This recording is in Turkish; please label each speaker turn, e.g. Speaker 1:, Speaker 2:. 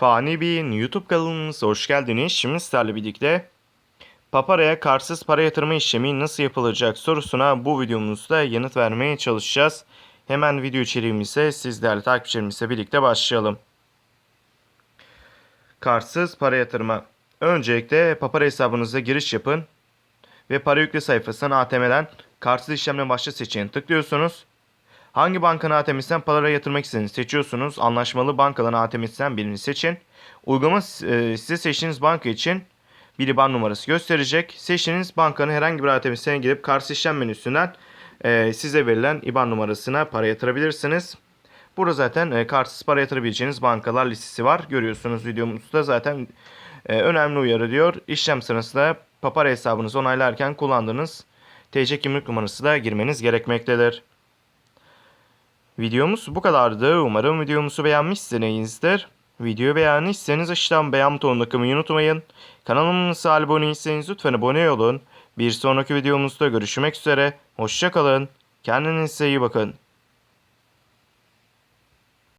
Speaker 1: Fani Bey'in YouTube kanalımıza hoş geldiniz. Şimdi sizlerle birlikte Papara'ya kartsız para yatırma işlemi nasıl yapılacak sorusuna bu videomuzda yanıt vermeye çalışacağız. Hemen video içeriğimize siz değerli takipçilerimizle birlikte başlayalım. Kartsız para yatırma. Öncelikle Papara hesabınıza giriş yapın ve para yükle sayfasından ATM'den kartsız işlemle başla seçeneğine tıklıyorsunuz. Hangi bankanın ATM'sinden para yatırmak istediğinizi seçiyorsunuz. Anlaşmalı bankaların ATM'sinden birini seçin. Uygulama e, size seçtiğiniz banka için bir IBAN numarası gösterecek. Seçtiğiniz bankanın herhangi bir ATM'sine girip karşı işlem menüsünden e, size verilen IBAN numarasına para yatırabilirsiniz. Burada zaten e, kartsız para yatırabileceğiniz bankalar listesi var. Görüyorsunuz videomuzda zaten önemli uyarı diyor. İşlem sırasında Papara hesabınızı onaylarken kullandığınız TC kimlik numarası da girmeniz gerekmektedir. Videomuz bu kadardı. Umarım videomuzu beğenmişsinizdir. Videoyu beğendiyseniz aşağıdan beğen butonuna kılmayı unutmayın. Kanalımıza abone değilseniz lütfen abone olun. Bir sonraki videomuzda görüşmek üzere. Hoşçakalın. Kendinize iyi bakın.